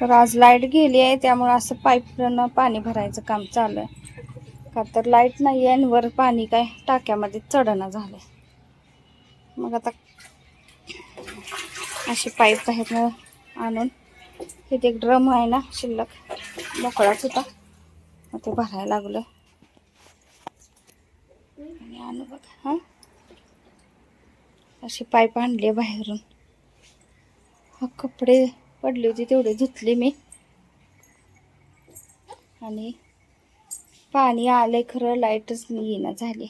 तर आज लाइट गेली आहे त्यामुळे असं पाईपनं पाणी भरायचं काम चालू आहे. का तर लाइट नाही आहे आणि वर पाणी काय टाक्यामध्ये चढणं झालं मग आता असे पाईप आहेत ना आणून. हे एक ड्रम आहे ना शिल्लक मोकळाच होता. मग ते भरायला लागलं. आणि आणू बघा हां. अशी पाईप आणली बाहेरून. हा कपडे पडले होते तेवढे धुतले मी. आणि पाणी आले खरं लाईटच येईना झाली.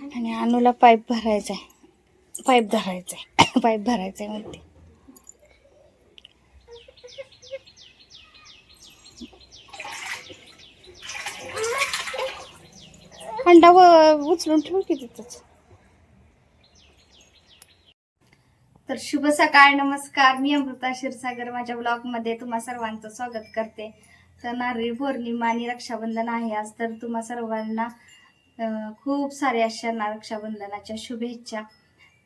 आणि अनुला पाईप भरायचा आहे पाईप धरायचा आहे पाईप भरायचा आहे म्हणते. अंडा व- उचलून ठेव की तिथंच? तर शुभ सकाळ नमस्कार. मी अमृता क्षीरसागर. माझ्या ब्लॉगमध्ये तुम्हा सर्वांचं स्वागत करते. तर नारळी पौर्णिमा आणि रक्षाबंधन आहे आज. तर तुम्हा सर्वांना खूप साऱ्या अशा रक्षाबंधनाच्या शुभेच्छा.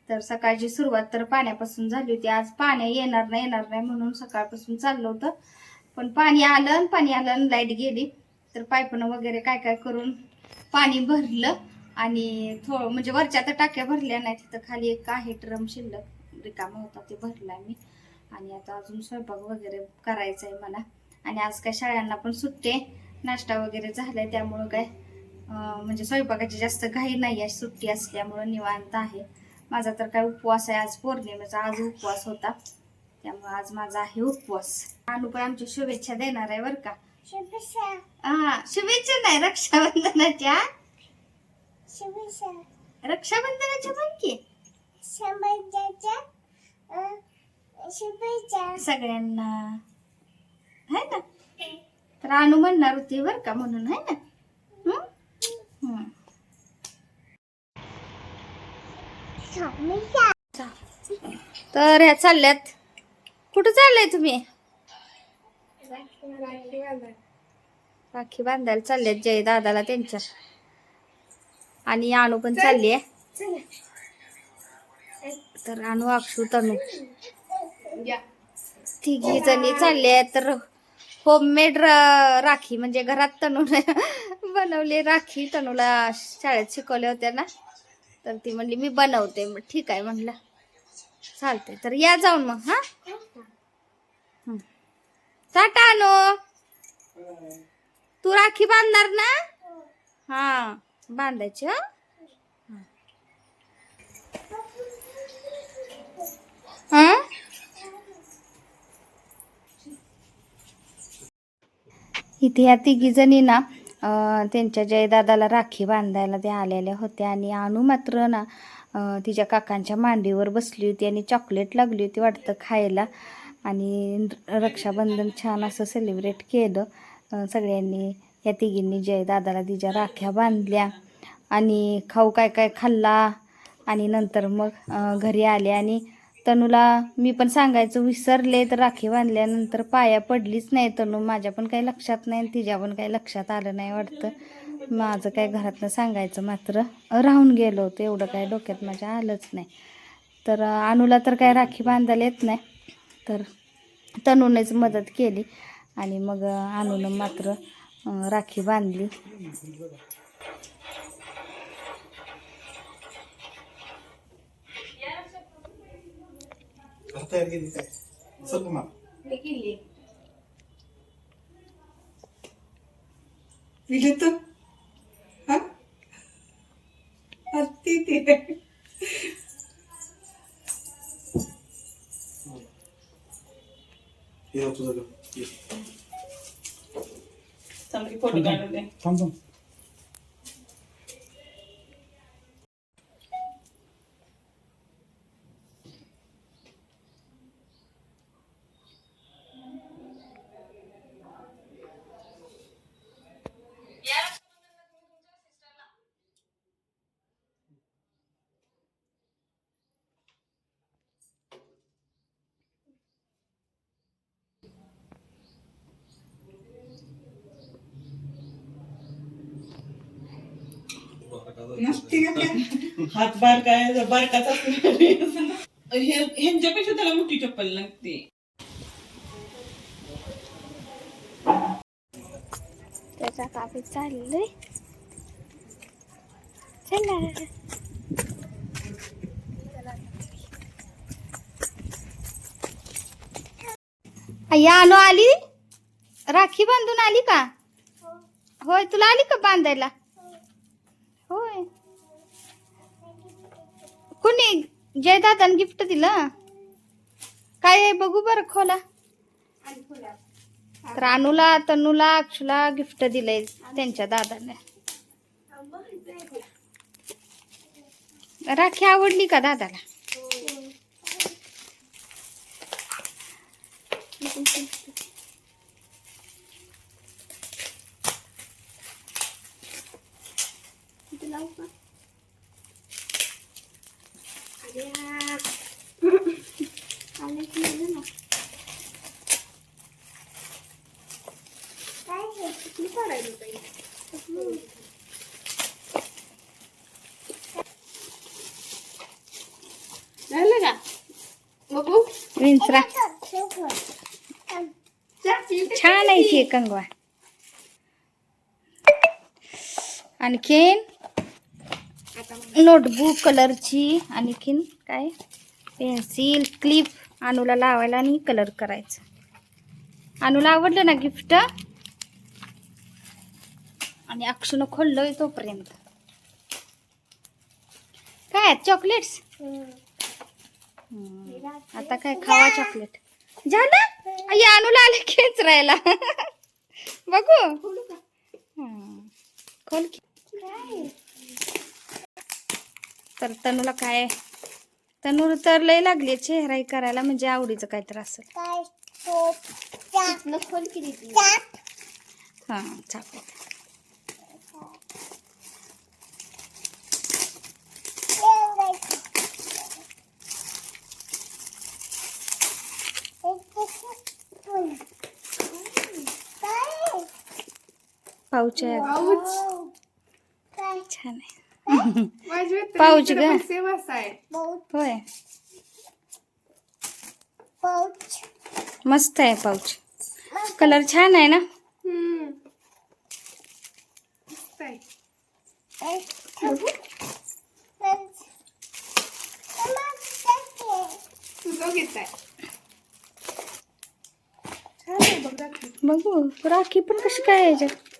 तर सकाळची सुरुवात तर पाण्यापासून झाली होती. आज पाणी येणार नाही येणार नाही म्हणून सकाळपासून चाललं होतं. पण पाणी आलं आणि पाणी आलं आणि लाइट गेली. तर पायपणं वगैरे काय काय करून पाणी भरलं आणि थोडं म्हणजे वरच्या तर टाक्या भरल्या नाही तिथं खाली एक आहे ड्रम शिल्लक. रिकामा होता ते भरला मी. आणि आता अजून स्वयंपाक वगैरे करायचा आहे मला. आणि आज काय शाळांना पण सुट्टे नाश्ता वगैरे झालाय त्यामुळं काय म्हणजे स्वयंपाकाची जास्त घाई नाही आहे. सुट्टी असल्यामुळं निवांत आहे. माझा तर काय उपवास आहे. आज पौर्णिमेचा आज उपवास होता. त्यामुळे आज माझा आहे उपवास. अनु पण आमची शुभेच्छा देणार आहे बरं का? हा शुभेच्छा नाही रक्षाबंधनाच्या. रक्षाबंधनाच्या पण की? सगळ्यांना. है ना? तर अनु म्हणणार होती बर का म्हणून है? ना. तर ह्या चालल्यात. कुठं चाललंय तुम्ही? राखी बांधायला चालल्यात जय दादाला त्यांच्या. आणि अनु पण चालली आहे तर अनु अक्षू तनू. तिघी जणी चालले तर होममेड राखी म्हणजे घरात तनू बनवली. राखी तनूला शाळेत शिकवल्या होत्या ना? तर ती म्हणली मी बनवते. मग ठीक आहे म्हणलं. चालते तर या जाऊन मग हा. टाटा अनु. तू राखी बांधणार ना? हा. बांधायची हा हं? इथे या तिघीजणी ना त्यांच्या जयदादाला राखी बांधायला त्या आलेल्या होत्या आणि आणू मात्र ना तिच्या काकांच्या मांडीवर बसली होती आणि चॉकलेट लागली होती वाटतं खायला. आणि रक्षाबंधन छान असं सेलिब्रेट केलं. सगळ्यांनी या तिघींनी जयदादाला तिच्या राख्या बांधल्या आणि खाऊ काय काय खाल्ला आणि नंतर मग घरी आले आणि तनूला मी पण सांगायचं विसरले तर राखी बांधल्यानंतर पाया पडलीच नाही तनू. माझ्या पण काही लक्षात नाही आणि तिच्या पण काही लक्षात आलं नाही वाटतं. माझं काय घरातनं सांगायचं मात्र राहून गेलो होतं. एवढं काय डोक्यात माझ्या आलंच नाही. तर अनुला तर काय राखी बांधायला येत नाही. तर तनूनेच मदत केली आणि मग अनुनं मात्र राखी बांधली. आता तयार केली काय? चल मग दिले तर. हा? हसती ती. हे तुझं थांब थांब. नसते. बार ह्यांच्यापेक्षा त्याला मोठी चप्पल लागते. त्याचा कापी चाललंय. आई आलो आली? राखी बांधून आली का? होय तुला आली का बांधायला? कुणी जयदादान गिफ्ट दिलं? काय आहे? बघू बरं खोला. तर अनुला तनुला अक्षुला गिफ्ट दिलंय त्यांच्या दादाने. राखी आवडली का दादाला झालं का बघू विंचरा छान आहे ती कंगवा आणखीन नोटबुक कलरची आणखीन काय? पेन्सिल क्लिप अनुला लावायला आणि कलर करायचं. अनुला आवडलं ना गिफ्ट? आणि अक्षुनं खोललोय तोपर्यंत. काय चॉकलेट्स? आता काय खावा चॉकलेट झालं आई अनुला आले खेचरायला बघू. हं. खोल की. तर तनूला काय? तनूर तर लय लागली चेहरा करायला म्हणजे आवडीचं काहीतरी असेल. हा चॉकलेट पाऊच आहे. छान आहे. पाऊच ग. होय. मस्त आहे पाऊच. कलर छान आहे ना? बघू राखी पण कशी काय याच्यात?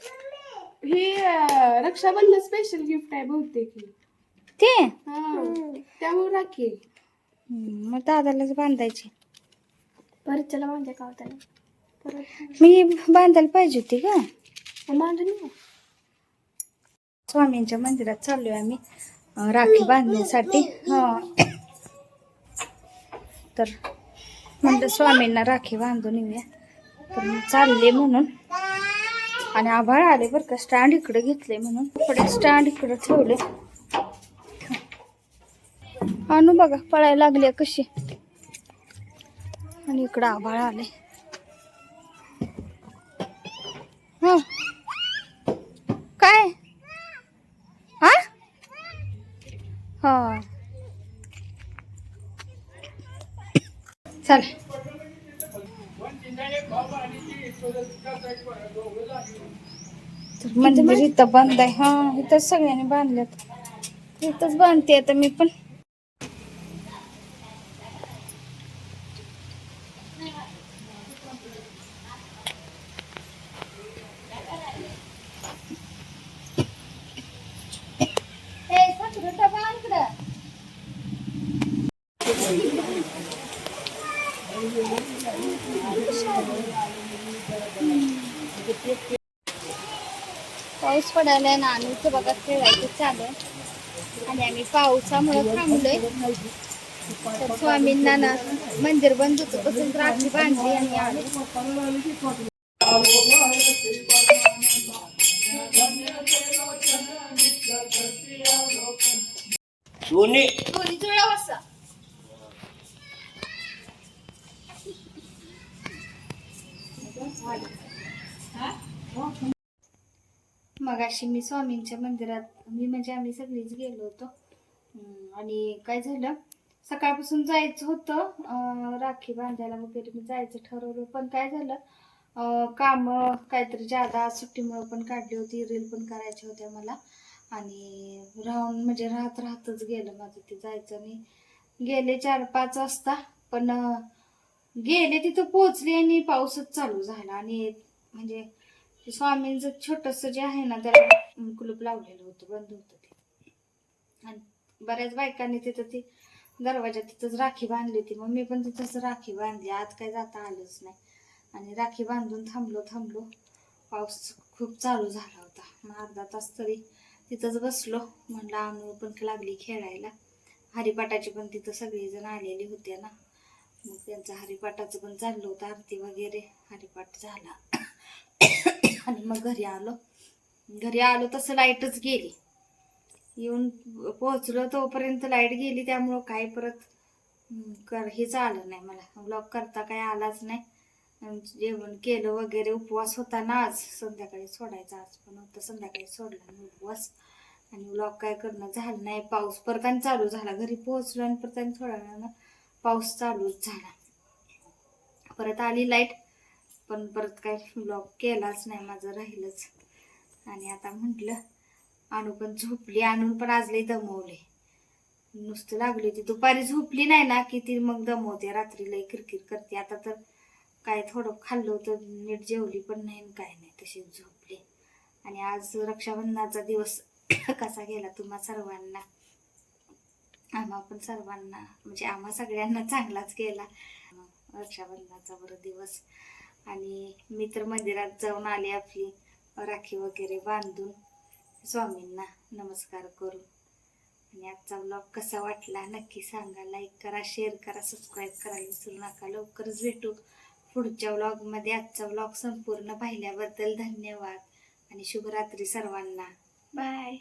हे अं, रक्षाबंधन स्पेशल गिफ्ट आहे बहुतेक हे. ते हा. त्यामुळे राखी आहे. हम्म, मग दादालाच बांधायची परत त्याला माझ्या कावताना परत मी बांधायला पाहिजे होती का मांडून ये. स्वामींच्या मंदिरात चाललोय आम्ही अं, राखी बांधण्यासाठी हा तर म्हणलं स्वामींना राखी बांधून येऊया तर मी चालले म्हणून आणि आभाळ आले बरं का. स्टँड इकडे घेतले म्हणून. कपडे स्टँड इकडे ठेवले. आणू बघा पळायला लागली कशी. आणि इकडं आभाळ आले. हा. काय? हा? हा. चल मंदिर इथं बंद आहे. हा इथं सगळ्यांनी बांधल्यात. इथंच बांधते आता मी पण. पाऊस पडायलाय ना इथे बघा खेळायचं चालू आहे. आणि आम्ही पावसामुळे थांबलोय. तर स्वामींना ना मंदिर बंद होतं तसंच राखी बांधली आणि आले दोन्ही मग अशी मी स्वामींच्या मंदिरात मी म्हणजे आम्ही सगळीच गेलो होतो. आणि काय झालं? सकाळपासून जायचं होतं राखी बांधायला वगैरे मी जायचं ठरवलं. पण काय झालं? काम काहीतरी जादा सुट्टीमुळं पण काढली होती रील पण करायच्या होत्या मला. आणि राहून म्हणजे राहत राहतच गेलं माझं ते जायचं. आणि गेले चार पाच वाजता पण गेले तिथं पोचले आणि पाऊसच चालू झाला. आणि म्हणजे स्वामींचं छोटस जे आहे ना त्याला कुलूप लावलेलं होतं बंद होतं ते. आणि बऱ्याच बायकांनी तिथं ती दरवाजा तिथंच राखी बांधली होती. मग मी पण तिथंच राखी बांधली. आज काय जाता आलंच नाही. आणि राखी बांधून थांबलो थांबलो. पाऊस खूप चालू झाला होता. मग अर्धा तास तरी तिथंच बसलो. म्हणलं आम्ही पण लागली खेळायला. हरिपाठाची पण तिथं सगळेजण आलेले होते ना. मग त्यांचं हरिपाठाचं पण चाललं होतं. आरती वगैरे हरिपाठ झाला. आणि मग घरी आलो. घरी आलो तसं लाईटच गेली. येऊन पोहोचलो तोपर्यंत लाइट गेली त्यामुळं काय परत कर हेच आलं नाही मला. ब्लॉग करता काय आलाच नाही. जेवण केलं वगैरे उपवास होता ना आज. संध्याकाळी सोडायचा आज पण होतं. संध्याकाळी सोडला मी उपवास. आणि ब्लॉग काय करणं झालं नाही. पाऊस परत आणि चालू झाला. घरी पोहोचलो आणि परत आणि थोड्या वेळानं पाऊस चालूच झाला. परत आली लाइट. पण परत काय ब्लॉग केलाच नाही माझं राहिलंच. आणि आता म्हटलं आणू पण झोपली आणून पण आज लई दमवले. नुसतं लागली होती. दुपारी झोपली नाही ना की ती मग दमवते. रात्री लई किरकिर करते. आता तर काय थोडं खाल्लं होतं नीट जेवली पण नाही आणि काय नाही तशीच झोपली. आणि आज रक्षाबंधनाचा दिवस कसा गेला तुम्हा सर्वांना? आम्हा पण सर्वांना म्हणजे आम्हा सगळ्यांना चांगलाच गेला. रक्षाबंधनाचा बरं दिवस. आणि मी तर मंदिरात जाऊन आले आपली राखी वगैरे बांधून स्वामींना नमस्कार करू आणि आजचा ब्लॉग कसा वाटला नक्की सांगा. लाईक करा शेअर करा सबस्क्राईब करायला विसरू नका. लवकरच भेटू पुढच्या व्लॉगमध्ये आजचा व्लॉग संपूर्ण पाहिल्याबद्दल धन्यवाद आणि शुभरात्री सर्वांना. बाय